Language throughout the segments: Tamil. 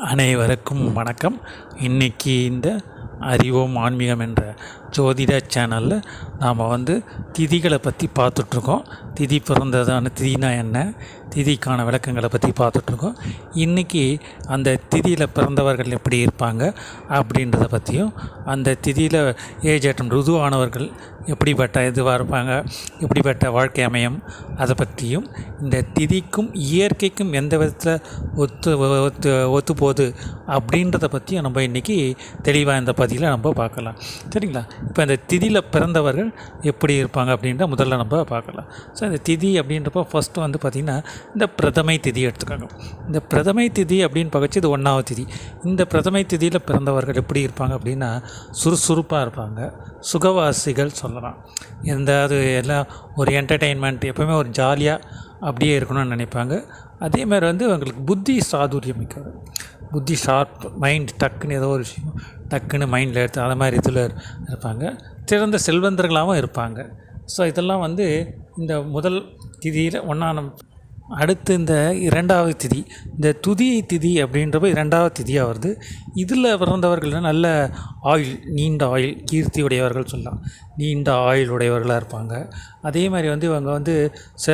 அனைவருக்கும் வணக்கம். இன்றைக்கி இந்த அறிவோம் ஆன்மீகம் என்ற ஜோதிட சேனலில் நாம் வந்து திதிகளை பற்றி பார்த்துட்ருக்கோம். திதி பிறந்ததான திதினா என்ன? திதிக்கான விளக்கங்களை பற்றி பார்த்துட்ருக்கோம். இன்றைக்கி அந்த திதியில் பிறந்தவர்கள் எப்படி இருப்பாங்க அப்படின்றத பற்றியும் அந்த திதியில் ஏஜ் ஏற்றம் ருதுவானவர்கள் எப்படிப்பட்ட இதுவாக இருப்பாங்க எப்படிப்பட்ட வாழ்க்கை அமையும் அதை பற்றியும் இந்த திதிக்கும் இயற்கைக்கும் எந்த விதத்தில் ஒத்து ஒத்து ஒத்து போகுது அப்படின்றத பற்றியும் நம்ம இன்றைக்கி தெளிவாக இந்த பதிவில் நம்ம பார்க்கலாம். சரிங்களா? இப்போ இந்த திதியில் பிறந்தவர்கள் எப்படி இருப்பாங்க அப்படின்ற முதல்ல நம்ம பார்க்கலாம். ஸோ இந்த திதி அப்படின்றப்போ ஃபஸ்ட்டு வந்து பார்த்திங்கன்னா இந்த பிரதமை திதி எடுத்துக்காங்க. இந்த பிரதமை திதி அப்படின்னு பார்க்கச்சு இது ஒன்றாவது திதி. இந்த பிரதமை திதியில் பிறந்தவர்கள் எப்படி இருப்பாங்க அப்படின்னா சுறுசுறுப்பாக இருப்பாங்க. சுகவாசிகள் சொல்லலாம். எந்தாவது எல்லாம் ஒரு என்டர்டெயின்மெண்ட் எப்போவுமே ஒரு ஜாலியாக அப்படியே இருக்கணும்னு நினைப்பாங்க. அதேமாதிரி வந்து அவங்களுக்கு புத்தி சாதுரியம் மிக்கது. புத்தி ஷார்ப் மைண்ட் டக்குன்னு ஏதோ ஒரு விஷயம். டக்குன்னு மைண்டில் எடுத்து அந்த மாதிரி இதில் இருப்பாங்க. சிறந்த செல்வந்தர்களாகவும் இருப்பாங்க. ஸோ இதெல்லாம் வந்து இந்த முதல் திதியில் ஒன்றாம் அடுத்து இந்த இரண்டாவது திதி இந்த துதி திதி அப்படின்றப்ப இரண்டாவது திதியாக வருது. இதில் பிறந்தவர்கள் நல்ல ஆயில் நீண்ட ஆயில் கீர்த்தி உடையவர்கள் சொல்லலாம். நீண்ட ஆயில் உடையவர்களாக இருப்பாங்க. அதே மாதிரி வந்து இவங்க வந்து செ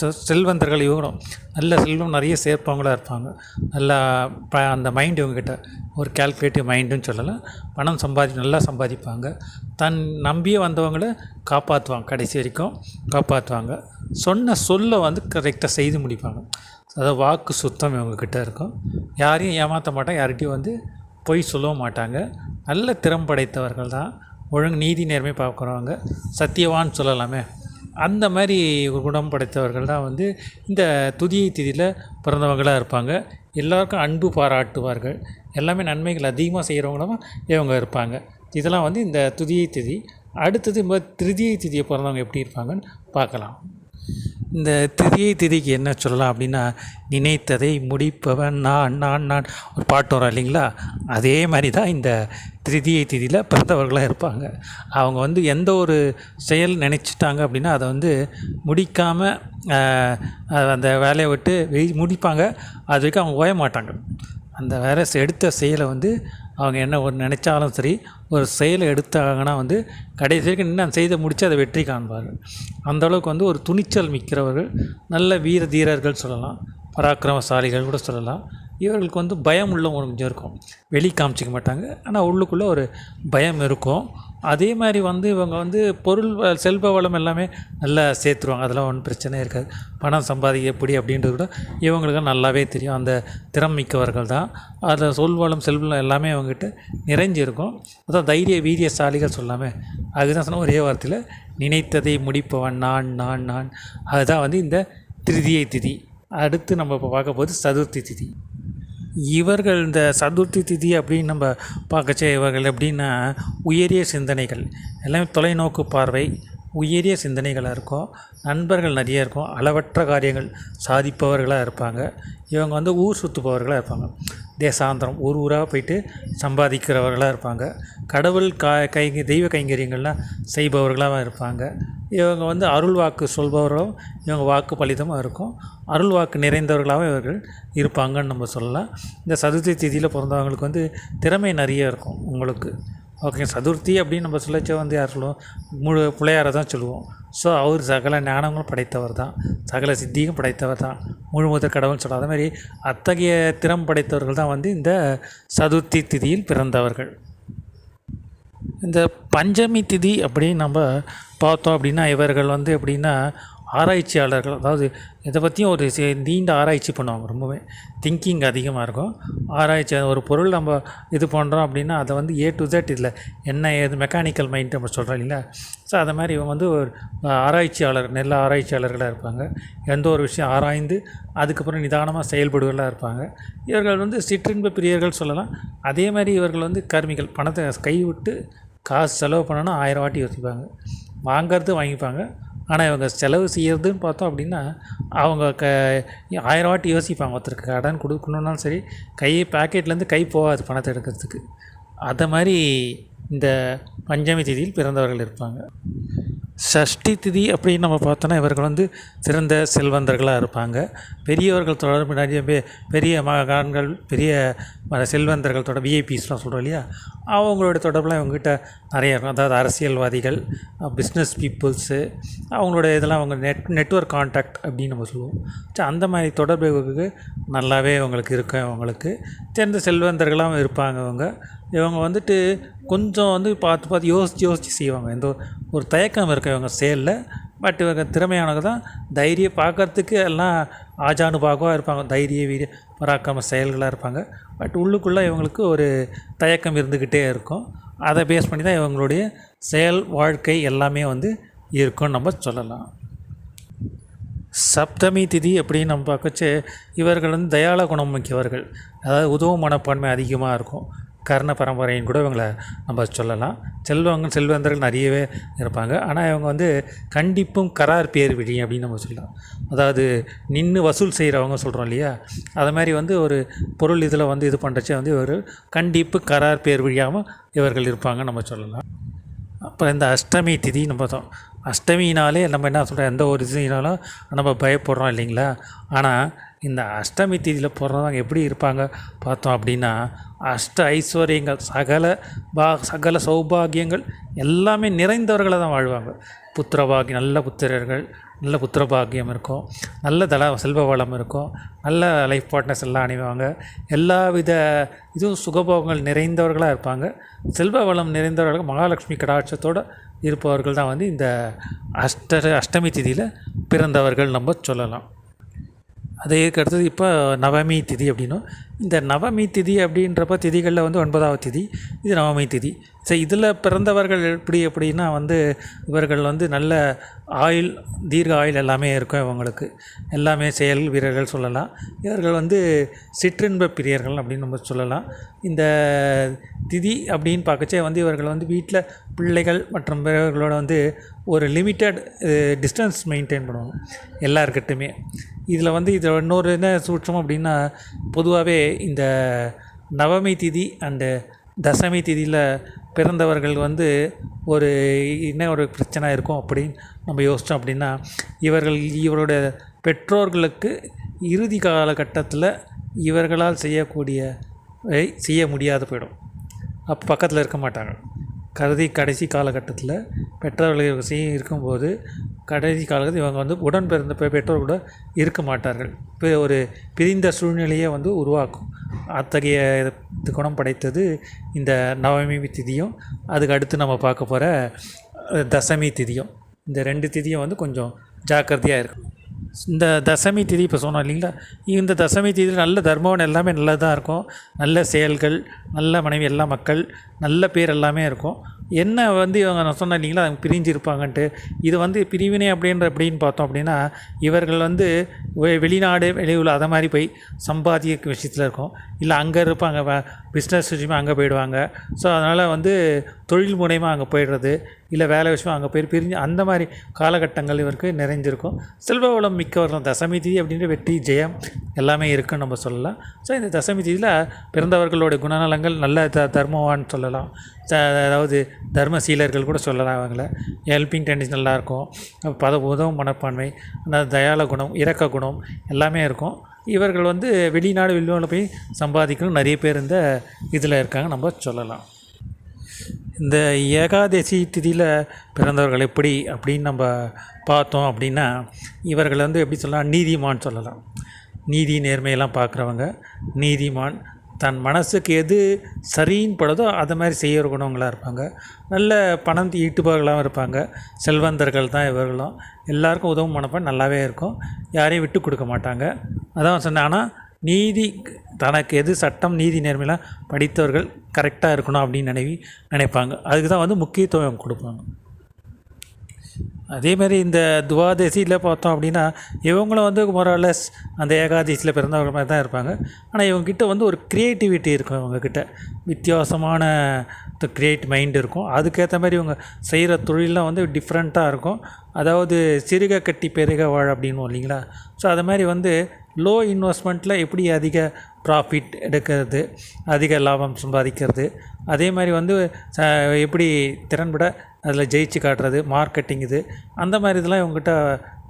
செ- செல்வந்தர்கள் இவங்களும் நல்ல செல்வம் நிறைய சேர்ப்பவங்களாக இருப்பாங்க. நல்லா ப அந்த மைண்ட் இவங்ககிட்ட ஒரு கால்குலேட்டிவ் மைண்டுன்னு சொல்லலாம். பணம் சம்பாதி நல்லா சம்பாதிப்பாங்க. தன் நம்பியே வந்தவங்களை காப்பாற்றுவாங்க கடைசி வரைக்கும் காப்பாற்றுவாங்க சொன்ன சொல்லை வந்து கரெக்டாக செய்து முடிப்பாங்க. அதாவது வாக்கு சுத்தம் இவங்கக்கிட்ட இருக்கும். யாரையும் ஏமாற்ற மாட்டாங்க. யார்கிட்டையும் வந்து பொய் சொல்லவும் மாட்டாங்க. நல்ல திறம் படைத்தவர்கள் தான். ஒழுங்கு நீதி நேர்மை பார்க்குறவங்க சத்தியவான் சொல்லலாமே. அந்த மாதிரி குணம் படைத்தவர்கள் தான் வந்து இந்த துதியை திதியில் பிறந்தவங்களாக இருப்பாங்க. எல்லாருக்கும் அன்பு பாராட்டுவார்கள். எல்லாமே நன்மைகள் அதிகமாக செய்கிறவங்களும் இவங்க இருப்பாங்க. இதெல்லாம் வந்து இந்த துதியை திதி அடுத்தது திருதியை திதியை பிறந்தவங்க எப்படி இருப்பாங்கன்னு பார்க்கலாம். இந்த திதியை திதிக்கு என்ன சொல்லலாம் அப்படின்னா நினைத்ததை முடிப்பவன் நான் நான் நான். ஒரு பாட்டு வரும் இல்லைங்களா? அதே மாதிரி தான் இந்த திருதியை திதியில் பிறந்தவர்களாக இருப்பாங்க. அவங்க வந்து எந்த ஒரு செயல் நினச்சிட்டாங்க அப்படின்னா அதை வந்து முடிக்காமல் அந்த வேலையை விட்டு வெய் முடிப்பாங்க. அது வரைக்கும் அவங்க ஓய மாட்டாங்க. அந்த வேலை எடுத்த செயலை வந்து அவங்க என்ன ஒரு நினச்சாலும் சரி ஒரு செயலை எடுத்தாங்கன்னா வந்து கடைசி வரைக்கும் நின்று செய்த முடித்து அதை வெற்றி காண்பார்கள். அந்த அளவுக்கு வந்து ஒரு துணிச்சல் மிக்கிறவர்கள் நல்ல வீர தீரர்கள் சொல்லலாம். பராக்கிரமசாலிகள் கூட சொல்லலாம். இவர்களுக்கு வந்து பயம் உள்ள கொஞ்சம் இருக்கும். வெளி காமிச்சிக்க மாட்டாங்க. ஆனால் உள்ளுக்குள்ளே ஒரு பயம் இருக்கும். அதே மாதிரி வந்து இவங்க வந்து பொருள் செல்வ வளம் எல்லாமே நல்லா சேர்த்துருவாங்க. அதெல்லாம் ஒன்றும் பிரச்சனையே இருக்காது. பணம் சம்பாதிக்க எப்படி அப்படின்றது கூட இவங்களுக்கு நல்லாவே தெரியும். அந்த திறம் மிக்கவர்கள் தான். அதில் சொல்வளம் செல்வம் எல்லாமே அவங்ககிட்ட நிறைஞ்சிருக்கும் அதான் தைரிய வீரியசாலிகள் சொல்லாமே. அதுதான் சொன்ன ஒரே வார்த்தையில் நினைத்ததை முடிப்பவன் நான் நான் நான். அதுதான் வந்து இந்த திருதியை திதி. அடுத்து நம்ம இப்போ பார்க்க போது சதுர்த்தி திதி. இவர்கள் இந்த சதுர்த்தி திதி அப்படின்னு நம்ம பார்க்கச்சே இவர்கள் எப்படின்னா உயரிய சிந்தனைகள். எல்லாமே தொலைநோக்கு பார்வை. உயரிய சிந்தனைகளாக இருக்கும் நண்பர்கள் நிறைய இருக்கும் அளவற்ற காரியங்கள் சாதிப்பவர்களாக இருப்பாங்க. இவங்க வந்து ஊர் சுற்றுப்பவர்களாக இருப்பாங்க. தேசாந்திரம் ஊர் ஊராக போயிட்டு சம்பாதிக்கிறவர்களாக இருப்பாங்க. கடவுள் கா கை தெய்வ கைங்கரியங்கள்லாம் செய்பவர்களாக இருப்பாங்க. இவங்க வந்து அருள் வாக்கு சொல்பவர்களும் இவங்க வாக்கு பலிதமாக இருக்கும். அருள் வாக்கு நிறைந்தவர்களாகவும் இவர்கள் இருப்பாங்கன்னு நம்ம சொல்லலாம். இந்த சதுர்த்தி திதியில் பிறந்தவங்களுக்கு வந்து திறமை நிறைய இருக்கும் உங்களுக்கு. ஓகே சதுர்த்தி அப்படின்னு நம்ம சொல்லச்ச வந்து யார் சொல்லுவோம்? முழு பிள்ளையாரை தான் சொல்லுவோம். ஸோ அவர் சகல ஞானங்களும் படைத்தவர் தான். சகல சித்தியும் படைத்தவர் தான். முழுமுதற் கடவுள்னு சொல்கிறோம் அதே மாதிரி அத்தகைய திறம் படைத்தவர்கள் தான் வந்து இந்த சதுர்த்தி திதியில் பிறந்தவர்கள். இந்த பஞ்சமி திதி அப்படின்னு நம்ம பார்த்தோம் அப்படின்னா இவர்கள் வந்து எப்படின்னா ஆராய்ச்சியாளர்கள் அதாவது இதை பற்றியும் ஒரு நீண்ட ஆராய்ச்சி பண்ணுவாங்க ரொம்பவே. திங்கிங் அதிகமாக இருக்கும். ஆராய்ச்சி ஒரு பொருள் நம்ம இது பண்ணுறோம் அப்படின்னா அதை வந்து ஏ டு ஜெட் இதில் என்ன ஏது மெக்கானிக்கல் மைண்ட் நம்ம சொல்கிறோம் இல்லைங்களா? ஸோ அதை மாதிரி இவங்க வந்து ஒரு ஆராய்ச்சியாளர் நல்ல ஆராய்ச்சியாளர்களாக இருப்பாங்க. எந்த ஒரு விஷயம் ஆராய்ந்து அதுக்கப்புறம் நிதானமாக செயல்படுவர்களாக இருப்பாங்க. இவர்கள் வந்து சிற்றின்ப பிரியர்கள் சொல்லலாம். அதே மாதிரி இவர்கள் வந்து கர்மிகள் பணத்தை கைவிட்டு காசு செலவு பண்ணணும் ஆயிரம் வாட்டி யோசிப்பாங்க. வாங்கிறது வாங்கிப்பாங்க. ஆனால் இவங்க செலவு செய்யறதுன்னு பார்த்தோம் அப்படின்னா அவங்க க ஆயிரம் வாட்டி யோசிப்பாங்க. ஒருத்தருக்கு கடன் கொடுக்கணுன்னாலும் சரி கை பேக்கெட்லேருந்து கை போகாது பணத்தை எடுக்கிறதுக்கு. அதை மாதிரி இந்த பஞ்சமி தேதியில் பிறந்தவர்கள் இருப்பாங்க. சஷ்டி திதி அப்படின்னு நம்ம பார்த்தோன்னா இவர்கள் வந்து சிறந்த செல்வந்தர்களாக இருப்பாங்க. பெரியவர்கள் தொடர்பு நிறைய பெரிய மகான்கள் பெரிய ம- செல்வந்தர்கள் தொடர் விஐபிஸ்லாம் சொல்கிறோம் இல்லையா? அவங்களோட தொடர்புலாம் இவங்ககிட்ட நிறைய இருக்கும். அதாவது அரசியல்வாதிகள் பிஸ்னஸ் பீப்புள்ஸு அவங்களோட இதெல்லாம் அவங்க நெட் நெட்ஒர்க் கான்டாக்ட் அப்படின்னு நம்ம சொல்லுவோம். ஸோ அந்த மாதிரி தொடர்பு நல்லாவே அவங்களுக்கு இருக்கும் அவங்களுக்கு. சேர்ந்த செல்வந்தர்களாகவும் இருப்பாங்க அவங்க இவங்க வந்துட்டு கொஞ்சம் வந்து பார்த்து பார்த்து யோசித்து யோசித்து செய்வாங்க. எந்த ஒரு- தயக்கம் இருக்க இவங்க செயலில் பட் இவங்க திறமையானவங்க தான். தைரியம் பார்க்கறதுக்கு எல்லாம் ஆஜானுபாகவாக இருப்பாங்க. தைரிய வீரிய பராக்கிரம செயல்களாக இருப்பாங்க. பட் உள்ளுக்குள்ளே இவங்களுக்கு ஒரு தயக்கம் இருந்துக்கிட்டே இருக்கும். அதை பேஸ் பண்ணி தான் இவங்களுடைய செயல் வாழ்க்கை எல்லாமே வந்து இருக்கும்னு நம்ம சொல்லலாம். சப்தமி திதி அப்படின்னு நம்ம பார்க்கச்சு இவர்கள் வந்து தயாள குணம் மிக்கவர்கள். அதாவது உதவும் மனப்பான்மை அதிகமாக இருக்கும். கர்ண பரம்பரைன்னு கூட இவங்களை நம்ம சொல்லலாம். செல்வங்க செல்வந்தர்கள் நிறையவே இருப்பாங்க. ஆனால் இவங்க வந்து கண்டிப்பும் கரார் பேர் விழி அப்படின்னு நம்ம சொல்லலாம். அதாவது நின்று வசூல் செய்கிறவங்க சொல்கிறோம் இல்லையா? அது மாதிரி வந்து ஒரு பொருள் இதில் வந்து இது பண்ணுறச்சே வந்து இவர் கண்டிப்பு கரார் பேர் விழியாமல் இவர்கள் இருப்பாங்க நம்ம சொல்லலாம். அப்புறம் இந்த அஷ்டமி திதி நம்ம தான் அஷ்டமினாலே நம்ம என்ன சொல்கிறோம் எந்த ஒரு இதுனாலும் நம்ம பயப்படுறோம் இல்லைங்களா? ஆனால் இந்த அஷ்டமி திதியில் பிறந்தவங்க எப்படி இருப்பாங்க பார்த்தோம் அப்படின்னா அஷ்ட ஐஸ்வர்யங்கள் சகல பா சகல சௌபாகியங்கள் எல்லாமே நிறைந்தவர்களை தான் வாழ்வாங்க. புத்திரபாகியம் நல்ல புத்திரர்கள் நல்ல புத்திரபாகியம் இருக்கும் நல்ல தல செல்வ வளம் இருக்கும் நல்ல லைஃப் பார்ட்னர்ஸ் எல்லாம் அணிவாங்க. எல்லா வித இதுவும் சுகபோகங்கள் நிறைந்தவர்களாக இருப்பாங்க. செல்வ வளம் நிறைந்தவர்கள் மகாலட்சுமி கடாட்சத்தோடு இருப்பவர்கள் தான் வந்து இந்த அஷ்ட அஷ்டமி திதியில் பிறந்தவர்கள் நம்ம சொல்லலாம். அதேக்கு அடுத்தது இப்போ நவமி திதி அப்படின்னும் இந்த நவமி திதி அப்படின்றப்ப திதிகளில் வந்து ஒன்பதாவது திதி இது நவமி திதி. சரி இதில் பிறந்தவர்கள் எப்படி அப்படின்னா வந்து இவர்கள் வந்து நல்ல ஆயில் தீர்க்க ஆயில் எல்லாமே இருக்கும் இவங்களுக்கு. எல்லாமே செயல் வீரர்கள் சொல்லலாம். இவர்கள் வந்து சிற்றின்ப பிரியர்கள் அப்படின்னு நம்ம சொல்லலாம். இந்த திதி அப்படின்னு பார்க்கச்சே வந்து இவர்கள் வந்து வீட்டில் பிள்ளைகள் மற்றும் பிறர்களோட வந்து ஒரு லிமிட்டட் டிஸ்டன்ஸ் மெயின்டைன் பண்ணுவாங்க. எல்லாருக்கிட்டுமே இதில் வந்து இதில் இன்னொரு என்ன சூட்சம் அப்படின்னா பொதுவாகவே இந்த நவமி திதி அண்டு தசமி திதியில் பிறந்தவர்கள் வந்து ஒரு என்ன ஒரு பிரச்சனை இருக்கும் அப்படின்னு நம்ம யோசித்தோம் அப்படின்னா இவர்கள் இவருடைய பெற்றோர்களுக்கு இறுதி காலகட்டத்தில் இவர்களால் செய்யக்கூடிய செய்ய முடியாது போயிடும். அப்போ பக்கத்தில் இருக்க மாட்டாங்க. கருதி கடைசி காலகட்டத்தில் பெற்றோர்கள் செய்ய இருக்கும்போது கடைசி காலத்தில் இவங்க வந்து உடன் பிறந்த பெற்றோர் கூட இருக்க மாட்டார்கள். இப்போ ஒரு பிரிந்த சூழ்நிலையை வந்து உருவாக்கும். அத்தகைய குணம் படைத்தது இந்த நவமி திதியும் அதுக்கு அடுத்து நம்ம பார்க்க போகிற தசமி திதியும். இந்த ரெண்டு திதியும் வந்து கொஞ்சம் ஜாக்கிரதையாக இருக்கும் இந்த தசமி திதி இப்போ சொன்னோம் இல்லைங்களா? இந்த தசமி திதியில் நல்ல தர்மவன் எல்லாமே நல்லதாக இருக்கும். நல்ல செயல்கள் நல்ல மனைவி எல்லா மக்கள் நல்ல பேர் எல்லாமே இருக்கும். என்ன வந்து இவங்க நான் சொன்னேன் இல்லைங்களா? அவங்க பிரிஞ்சு இருப்பாங்கன்ட்டு இது வந்து பிரிவினை அப்படின்ற அப்படின்னு பார்த்தோம் அப்படின்னா இவர்கள் வந்து வெ- வெளிநாடு வெளியூர் அதை மாதிரி போய் சம்பாதிக்க விஷயத்தில் இருக்கும். இல்லை அங்கே இருப்பாங்க பிஸ்னஸ் விஷயமா அங்கே போயிடுவாங்க. ஸோ அதனால் வந்து தொழில் மூலயமா அங்கே போயிடுறது. இல்லை வேலை விஷயம் அங்கே போய் பிரிஞ்சு அந்த மாதிரி காலகட்டங்கள் இவருக்கு நிறைஞ்சிருக்கும். செல்வ வளம் மிக்கவர்கள் தசமி திதி அப்படின்ற வெற்றி ஜெயம் எல்லாமே இருக்குன்னு நம்ம சொல்லலாம். ஸோ இந்த தசமி திதியில் பிறந்தவர்களோட குணநலங்கள் நல்ல த தர்மவான்னு சொல்லலாம். அதாவது தர்மசீலர்கள் கூட சொல்லலாம் அவங்கள. ஹெல்பிங் டென்டன்ஸ் நல்லாயிருக்கும். பத உதவும் மனப்பான்மை அந்த தயாள குணம் இரக்க குணம் எல்லாமே இருக்கும். இவர்கள் வந்து வெளிநாடு வெளிநாடு போய் சம்பாதிக்கணும் நிறைய பேர் இந்த இதில் இருக்காங்க நம்ம சொல்லலாம். இந்த ஏகாதசி திதியில் பிறந்தவர்கள் எப்படி அப்படின்னு நம்ம பார்த்தோம் அப்படின்னா இவர்கள் வந்து எப்படி சொல்லலாம் நீதிமான் சொல்லலாம். நீதி நேர்மையெல்லாம் பார்க்குறவங்க நீதிமான். தன் மனசுக்கு எது சரின்னு படுதோ அதை மாதிரி செய்ய குணவங்களாக இருப்பாங்க. நல்ல பணம் ஈட்டுபவர்களாகவும் இருப்பாங்க. செல்வந்தர்கள் தான் இவர்களும். எல்லாருக்கும் உதவும் மனப்பான் நல்லாவே இருக்கும். யாரையும் விட்டு கொடுக்க மாட்டாங்க. அதான் சொன்னேன். ஆனால் நீதி தனக்கு எது சட்டம் நீதி நேர்மையெல்லாம் படித்தவர்கள் கரெக்டாக இருக்கணும் அப்படின்னு நினைவி நினைப்பாங்க. அதுக்கு தான் வந்து முக்கியத்துவம் கொடுப்பாங்க. அதே மாதிரி இந்த துவாதசியில் பார்த்தோம் அப்படின்னா இவங்களும் வந்து மொரலஸ் அந்த ஏகாதசியில் பிறந்தவங்க மாதிரி தான் இருப்பாங்க. ஆனால் இவங்ககிட்ட வந்து ஒரு க்ரியேட்டிவிட்டி இருக்கும் இவங்கக்கிட்ட வித்தியாசமான க்ரியேட் மைண்ட் இருக்கும். அதுக்கேற்ற மாதிரி இவங்க செய்கிற தொழிலெலாம் வந்து டிஃப்ரெண்ட்டாக இருக்கும். அதாவது சிறுக கட்டி பெருக வாழ் அப்படின்னு இல்லைங்களா? ஸோ அது மாதிரி வந்து லோ இன்வெஸ்ட்மெண்ட்டில் எப்படி அதிக ப்ராஃபிட் எடுக்கிறது அதிக லாபம் சம்பாதிக்கிறது அதே மாதிரி வந்து எப்படி திறன்பட அதில் ஜெயிச்சு காட்டுறது மார்க்கெட்டிங் இது அந்த மாதிரி இதெல்லாம் இவங்ககிட்ட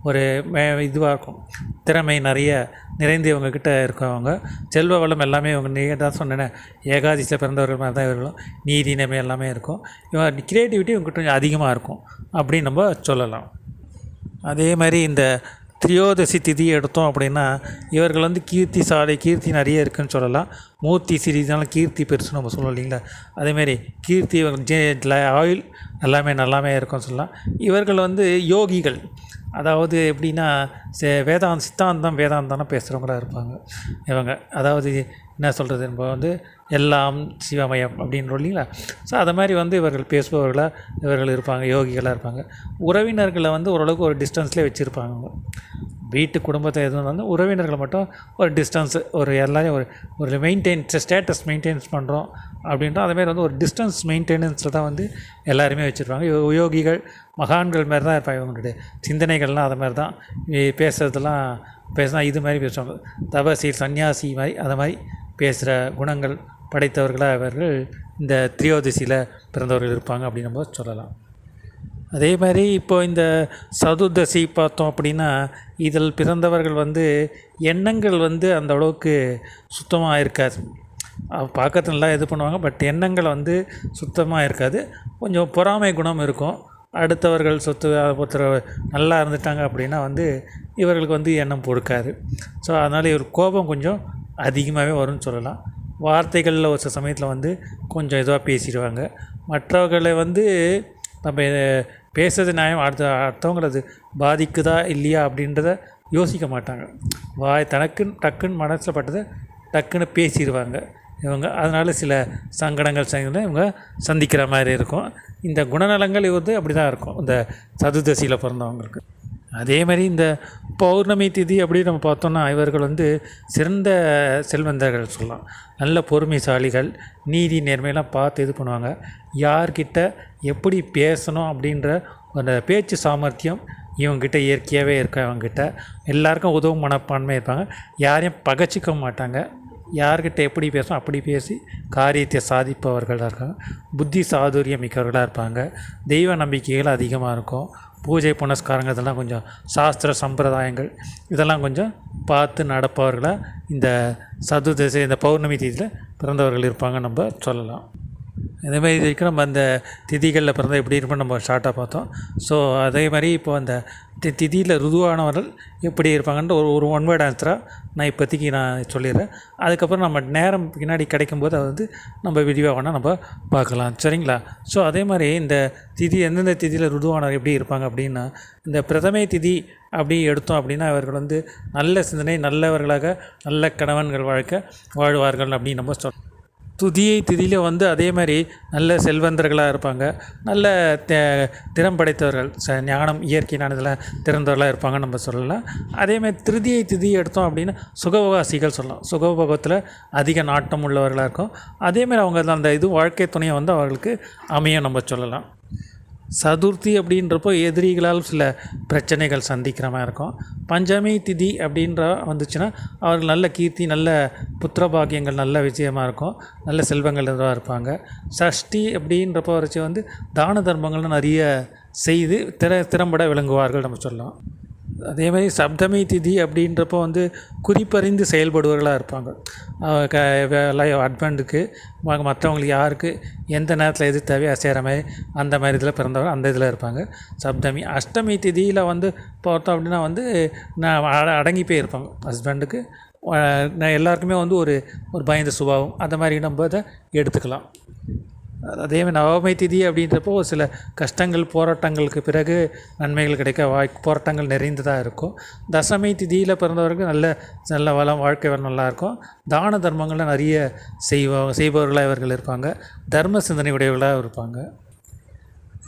ஒரு மே இதுவாக இருக்கும். திறமை நிறைய நிறைந்து இவங்கக்கிட்ட இருக்கவங்க. செல்வ வளம் எல்லாமே இவங்க நீங்கள் தான் சொன்னேனே ஏகாதிசியில் பிறந்தவர்கள் மாதிரி தான் இவர்களும். நீதி நிலைமை எல்லாமே இருக்கும். இவங்க க்ரியேட்டிவிட்டி இவங்ககிட்ட கொஞ்சம் அதிகமாக இருக்கும். அப்படின்னு நம்ம சொல்லலாம். அதே மாதிரி இந்த திரியோதசி திதி எடுத்தோம் அப்படின்னா இவர்கள் வந்து கீர்த்தி சாலை கீர்த்தி நிறைய இருக்குன்னு சொல்லலாம். மூர்த்தி சிறிதுனால கீர்த்தி பெருசுன்னு நம்ம சொல்லலாம் இல்லைங்களா? அதேமாரி கீர்த்தி ஜே ஆயில் எல்லாமே நல்லாமே இருக்கும்னு சொல்லலாம். இவர்கள் வந்து யோகிகள். அதாவது எப்படின்னா சே வேதாந்த சித்தாந்தம் வேதாந்தம்னா பேசுகிறவங்களா இருப்பாங்க. இவங்க. அதாவது என்ன சொல்கிறது நம்ம வந்து எல்லாம் சிவமயம் அப்படின்றோம் இல்லைங்களா? ஸோ அதை மாதிரி வந்து இவர்கள் பேசுபவர்களாக இவர்கள் இருப்பாங்க யோகிகளாக இருப்பாங்க. உறவினர்களை வந்து ஓரளவுக்கு ஒரு டிஸ்டன்ஸ்லேயே வச்சுருப்பாங்க வீட்டு குடும்பத்தை எதுவும் வந்து உறவினர்களை மட்டும் ஒரு டிஸ்டன்ஸு ஒரு எல்லாரையும் ஒரு ஒரு மெயின்டைன் ஸ்டேட்டஸ் மெயின்டைன்ஸ் பண்ணுறோம் அப்படின்றோம். அதேமாதிரி வந்து ஒரு டிஸ்டன்ஸ் மெயின்டெனன்ஸில் தான் வந்து எல்லாருமே வச்சுருப்பாங்க. யோகிகள் மகான்கள் மாதிரி தான் இருப்பாங்க இவங்களுடைய சிந்தனைகள்லாம் அது மாதிரி தான். பேசுகிறதுலாம் பேசினா இது மாதிரி பேசுவாங்க. தபசி சன்னியாசி மாதிரி அதை மாதிரி பேசுகிற குணங்கள் படைத்தவர்களாக அவர்கள் இந்த திரியோதிசியில் பிறந்தவர்கள் இருப்பாங்க அப்படின்னு நம்ம சொல்லலாம். அதே மாதிரி இப்போ இந்த சதுர்தசி பார்த்தோம் அப்படின்னா இதில் பிறந்தவர்கள் வந்து எண்ணங்கள் வந்து அந்த அளவுக்கு சுத்தமாக இருக்காது. பார்க்கறது நல்லா இது பண்ணுவாங்க பட் எண்ணங்கள் வந்து சுத்தமாக இருக்காது. கொஞ்சம் பொறாமை குணம் இருக்கும். அடுத்தவர்கள் சொத்து ஒருத்தர் நல்லா இருந்துட்டாங்க அப்படின்னா வந்து இவர்களுக்கு வந்து எண்ணம் பொறுக்காது. ஸோ அதனால் இவர் கோபம் கொஞ்சம் அதிகமாகவே வரும்னு சொல்லலாம். வார்த்தைகளில் ஒரு சில சமயத்தில் வந்து கொஞ்சம் இதுவாக பேசிடுவாங்க. மற்றவர்களை வந்து நம்ம பேசுறது நியாயம் அடுத்த அடுத்தவங்களது பாதிக்குதா இல்லையா அப்படின்றத யோசிக்க மாட்டாங்க. வாய் தனக்குன்னு டக்குன்னு மனசில் பட்டதை டக்குன்னு பேசிடுவாங்க. இவங்க அதனால் சில சங்கடங்கள் சங்கடம் இவங்க சந்திக்கிற மாதிரி இருக்கும். இந்த குணநலங்கள் வந்து அப்படி தான் இருக்கும். இந்த சதுர்தசியில் பிறந்தவங்களுக்கு. அதே மாதிரி இந்த பௌர்ணமி திதி அப்படின்னு நம்ம பார்த்தோம்னா இவர்கள் வந்து சிறந்த செல்வந்தர்கள் சொல்லலாம். நல்ல பொறுமைசாலிகள் நீதி நேர்மையெல்லாம் பார்த்து இது பண்ணுவாங்க. யார்கிட்ட எப்படி பேசணும் அப்படின்ற அந்த பேச்சு சாமர்த்தியம் இவங்ககிட்ட இயற்கையாகவே இருக்கும் இவங்ககிட்ட எல்லாருக்கும் உதவும் மனப்பான்மை இருப்பாங்க. யாரையும் பகச்சிக்க மாட்டாங்க. யார்கிட்ட எப்படி பேசணும் அப்படி பேசி காரியத்தை சாதிப்பவர்களாக இருக்காங்க. புத்தி சாதுரியம் மிக்கவர்களாக இருப்பாங்க. தெய்வ நம்பிக்கைகள் அதிகமாக இருக்கும். பூஜை புனஸ்காரங்கள் இதெல்லாம் கொஞ்சம் சாஸ்திர சம்பிரதாயங்கள் இதெல்லாம் கொஞ்சம் பார்த்து நடப்பவர்களாக இந்த சதுர்தசி இந்த பௌர்ணமி தேதியில் பிறந்தவர்கள் இருப்பாங்க நம்ம சொல்லலாம். இதே மாதிரி வரைக்கும் நம்ம அந்த திதிகளில் பிறந்த எப்படி இருப்போம் நம்ம ஷார்ட்டாக பார்த்தோம். ஸோ அதே மாதிரி இப்போ அந்த தி திதியில் ருதுவானவர்கள் எப்படி இருப்பாங்கன்ற ஒரு ஒரு ஒன் வேர்ட் ஆன்சராக நான் இப்போதைக்கு நான் சொல்லிடுறேன். அதுக்கப்புறம் நம்ம நேரம் பின்னாடி கிடைக்கும்போது அதை வந்து நம்ம விரிவாக வேணால் நம்ம பார்க்கலாம். சரிங்களா? ஸோ அதே மாதிரி இந்த திதி எந்தெந்த திதியில் ருதுவானவர் எப்படி இருப்பாங்க அப்படின்னா இந்த பிரதமை திதி அப்படி எடுத்தோம் அப்படின்னா அவர்கள் வந்து நல்ல சிந்தனை நல்லவர்களாக நல்ல கணவன்கள் வாழ்க்கை வாழ்வார்கள் அப்படின்னு நம்ம சொல் துதியை திதியில் வந்து அதே மாதிரி நல்ல செல்வந்தர்களாக இருப்பாங்க. நல்ல த- திறம் படைத்தவர்கள் ச ஞானம் இயற்கை ஞானத்தில் திறந்தவர்களாக இருப்பாங்க நம்ம சொல்லலாம். அதே மாதிரி திருதியை திதி எடுத்தோம் அப்படின்னா சுகவகாசிகள் சொல்லலாம். சுகபோகத்தில் அதிக நாட்டம் உள்ளவர்களாக இருக்கும். அதேமாதிரி அவங்க அந்த இது வாழ்க்கை துணையை வந்து அவர்களுக்கு அமையும் நம்ம சொல்லலாம். சதுர்த்தி அப்படின்றப்போ எதிரிகளால் சில பிரச்சனைகள் சந்திக்கிற மாதிரி இருக்கும். பஞ்சமி திதி அப்படின்ற வந்துச்சுன்னா அவர்கள் நல்ல கீர்த்தி நல்ல புத்திர பாக்கியங்கள் நல்ல விஜயமாக இருக்கும். நல்ல செல்வங்கள் இதுவாக இருப்பாங்க. சஷ்டி அப்படின்றப்போ வரைச்சி வந்து தான தர்மங்கள்லாம் நிறைய செய்து திற திறம்பட விளங்குவார்கள் நம்ம சொல்லலாம். அதே மாதிரி சப்தமி திதி அப்படின்றப்போ வந்து குறிப்பறிந்து செயல்படுவர்களாக இருப்பாங்க. ஹஸ்பண்டுக்கு மற்றவங்களுக்கு யாருக்கு எந்த நேரத்தில் எது தேவையோ அது செய்கிற மாதிரி அந்த மாதிரி இதில் பிறந்தவங்க அந்த இதில் இருப்பாங்க. சப்தமி அஷ்டமி திதியில் வந்து பார்த்தோம் அப்படின்னா வந்து நான் அட- அடங்கி போய் இருப்பாங்க ஹஸ்பண்டுக்கு நான் எல்லாருக்குமே வந்து ஒரு ஒரு பயந்த சுபாவம். அந்த மாதிரி நம்ம அதை எடுத்துக்கலாம். அதே மாதிரி நவமை திதி அப்படின்றப்போ ஒரு சில கஷ்டங்கள் போராட்டங்களுக்கு பிறகு நன்மைகள் கிடைக்க வாய் போராட்டங்கள் நிறைந்ததாக இருக்கும். தசமி திதியில் பிறந்தவருக்கு நல்ல நல்ல வளம் வாழ்க்கை வளம் நல்லாயிருக்கும் தான தர்மங்கள்லாம் நிறைய செய்வ செய்பவர்களாக இவர்கள் இருப்பாங்க. தர்ம சிந்தனை உடையவர்களாக இருப்பாங்க.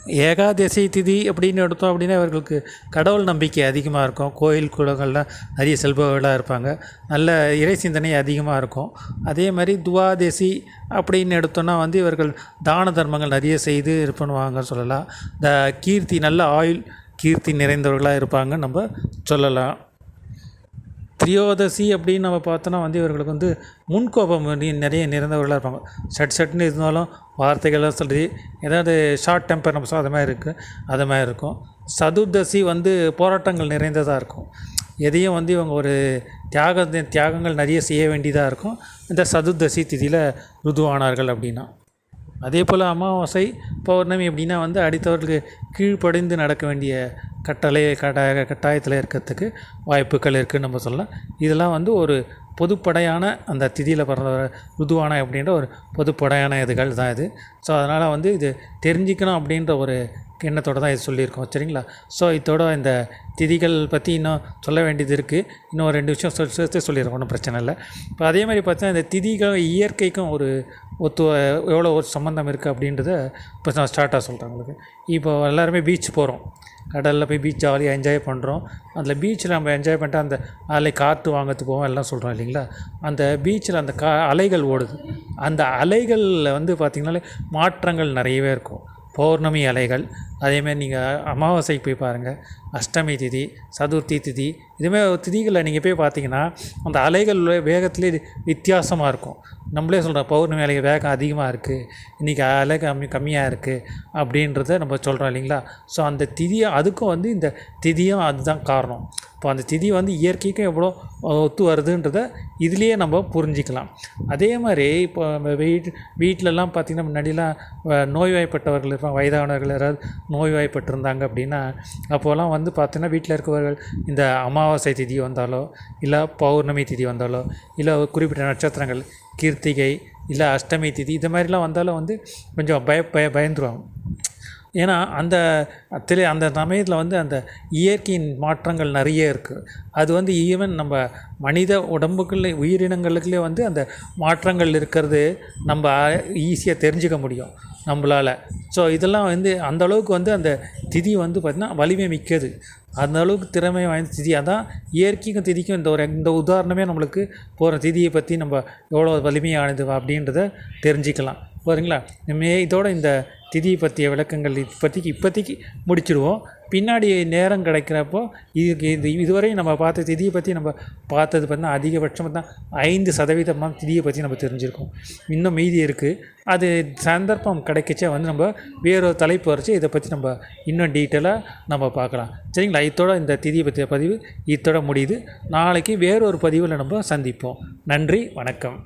ஏகாதசி திதி அப்படின்னு எடுத்தோம் அப்படின்னா இவர்களுக்கு கடவுள் நம்பிக்கை அதிகமாக இருக்கும். கோயில் குளங்கள்லாம் நிறைய செல்பவர்களாக இருப்பாங்க. நல்ல இறை சிந்தனை அதிகமாக இருக்கும். அதே மாதிரி துவாதசி அப்படின்னு எடுத்தோன்னா வந்து இவர்கள் தான தர்மங்கள் நிறைய செய்து இது சொல்லலாம். இந்த கீர்த்தி நல்ல ஆயுள் கீர்த்தி நிறைந்தவர்களாக இருப்பாங்க நம்ம சொல்லலாம். திரியோதசி அப்படின்னு நம்ம பார்த்தோன்னா வந்து இவர்களுக்கு வந்து முன்கோபம் நிறைய நிறைந்தவர்களாக இருப்பாங்க. சட் சட்னு இருந்தாலும் வார்த்தைகள்லாம் சொல்லி ஏதாவது ஷார்ட் டெம்பர் நம்ம அது மாதிரி இருக்குது அது மாதிரி இருக்கும். சதுர்தசி வந்து போராட்டங்கள் நிறைந்ததாக இருக்கும். எதையும் வந்து இவங்க ஒரு தியாக தியாகங்கள் நிறைய செய்ய வேண்டியதாக இருக்கும். இந்த சதுர்தசி திதியில் ருதுவானார்கள் அப்படின்னா. அதே போல் அமாவாசை பௌர்ணமி அப்படின்னா வந்து அடுத்தவர்களுக்கு கீழ்ப்படிந்து நடக்க வேண்டிய கட்டளை கட்டாய கட்டாயத்தில் இருக்கிறதுக்கு வாய்ப்புகள் இருக்குதுன்னு நம்ம சொல்லலாம். இதெல்லாம் வந்து ஒரு பொதுப்படையான அந்த திதியில் பிறந்த ருதுவான அப்படின்ற ஒரு பொதுப்படையான இதுகள் தான் இது. ஸோ அதனால் வந்து இது தெரிஞ்சுக்கணும் அப்படின்ற ஒரு எண்ணத்தோடு தான் இது சொல்லியிருக்கோம். சரிங்களா? ஸோ இதோட இந்த திதிகள் பற்றி இன்னும் சொல்ல வேண்டியது இருக்குது இன்னும் ஒரு ரெண்டு விஷயம் சொல்லி சேர்த்து சொல்லிடுறோம் ஒன்றும் பிரச்சனை இல்லை. இப்போ அதே மாதிரி பார்த்தீங்கன்னா இந்த திதிகள் இயற்கைக்கும் ஒரு ஒத்து எவ்வளோ ஒரு சம்மந்தம் இருக்குது அப்படின்றத இப்போ நான் ஸ்டார்ட்டாக சொல்கிறேன் உங்களுக்கு. இப்போ எல்லாருமே பீச் போகிறோம் கடலில் போய் பீச் ஜாலியாக என்ஜாய் பண்ணுறோம் அதில் பீச்சில் நம்ம என்ஜாய் பண்ணிட்டு அந்த அலை காற்று வாங்கிறதுக்கு போவோம் எல்லாம் சொல்கிறோம் இல்லைங்களா? அந்த பீச்சில் அந்த கா அலைகள் ஓடுது. அந்த அலைகளில் வந்து பார்த்திங்கனாலே மாற்றங்கள் நிறையவே இருக்கும். பௌர்ணமி அலைகள் அதேமாரி நீங்கள் அமாவாசைக்கு போய் பாருங்கள் அஷ்டமி திதி சதுர்த்தி திதி இதுமாரி திதிகளில் நீங்கள் போய் பார்த்தீங்கன்னா அந்த அலைகள் வேகத்துலேயே வித்தியாசமாக இருக்கும். நம்மளே சொல்கிறோம் பௌர்ணமி அலைகள் வேகம் அதிகமாக இருக்குது இன்றைக்கி அலை கம்மி கம்மியாக இருக்குது அப்படின்றத நம்ம சொல்கிறோம் இல்லைங்களா? ஸோ அந்த திதியை அதுக்கும் வந்து இந்த திதியும் அதுதான் காரணம். இப்போ அந்த திதி வந்து இயற்கைக்கும் எவ்வளோ ஒத்து வருதுன்றத இதுலேயே நம்ம புரிஞ்சிக்கலாம். அதே மாதிரி இப்போ வீட் வீட்டிலலாம் பார்த்திங்கன்னா முன்னாடிலாம் நோய்வாய்ப்பட்டவர்கள் இருப்பாங்க வயதானவர்கள் யாராவது நோய்வாய்ப்பட்டிருந்தாங்க அப்படின்னா அப்போல்லாம் வந்து பார்த்தீங்கன்னா வீட்டில் இருக்கவர்கள் இந்த அமாவாசை திதி வந்தாலோ இல்லை பௌர்ணமி திதி வந்தாலோ இல்லை குறிப்பிட்ட நட்சத்திரங்கள் கீர்த்திகை இல்லை அஷ்டமி திதி இது மாதிரிலாம் வந்தாலும் வந்து கொஞ்சம் பய பய பயந்துருவாங்க. ஏன்னா அந்த திரை அந்த சமயத்தில் வந்து அந்த இயற்கையின் மாற்றங்கள் நிறைய இருக்குது அது வந்து ஈவன் நம்ம மனித உடம்புக்குள்ளே உயிரினங்களுக்குள்ளே வந்து அந்த மாற்றங்கள் இருக்கிறது நம்ம ஈஸியாக தெரிஞ்சுக்க முடியும். நம்மளால். ஸோ இதெல்லாம் வந்து அந்த அளவுக்கு வந்து அந்த திதி வந்து பார்த்திங்கன்னா வலிமை மிக்கது. அந்த அளவுக்கு திறமை வாய்ந்த திதி. அதான் இயற்கைக்கும் திதிக்கும் இந்த ஒரு இந்த உதாரணமே நம்மளுக்கு போகிற திதியை பற்றி நம்ம எவ்வளோ வலிமையானது அப்படின்றத தெரிஞ்சுக்கலாம். போதுங்களா மே இதோட இந்த திதியை பற்றிய விளக்கங்கள் இப்போதைக்கு இப்போதைக்கு முடிச்சிடுவோம். பின்னாடி நேரம் கிடைக்கிறப்போ இதுக்கு இது இதுவரையும் நம்ம பார்த்த திதியை பற்றி நம்ம பார்த்தது பார்த்தீங்கன்னா அதிகபட்சம் தான் ஐந்து சதவீதமாக திதியை பற்றி நம்ம தெரிஞ்சுருக்கோம். இன்னும் மீதி இருக்குது அது சந்தர்ப்பம் கிடைக்கச்சே வந்து நம்ம வேறொரு தலைப்பு வரைச்சி இதை பற்றி நம்ம இன்னும் டீட்டெயிலாக நம்ம பார்க்கலாம். சரிங்களா? இதோட இந்த திதியை பற்றிய பதிவு இதோட முடியுது. நாளைக்கு வேறொரு பதிவில் நம்ம சந்திப்போம். நன்றி வணக்கம்.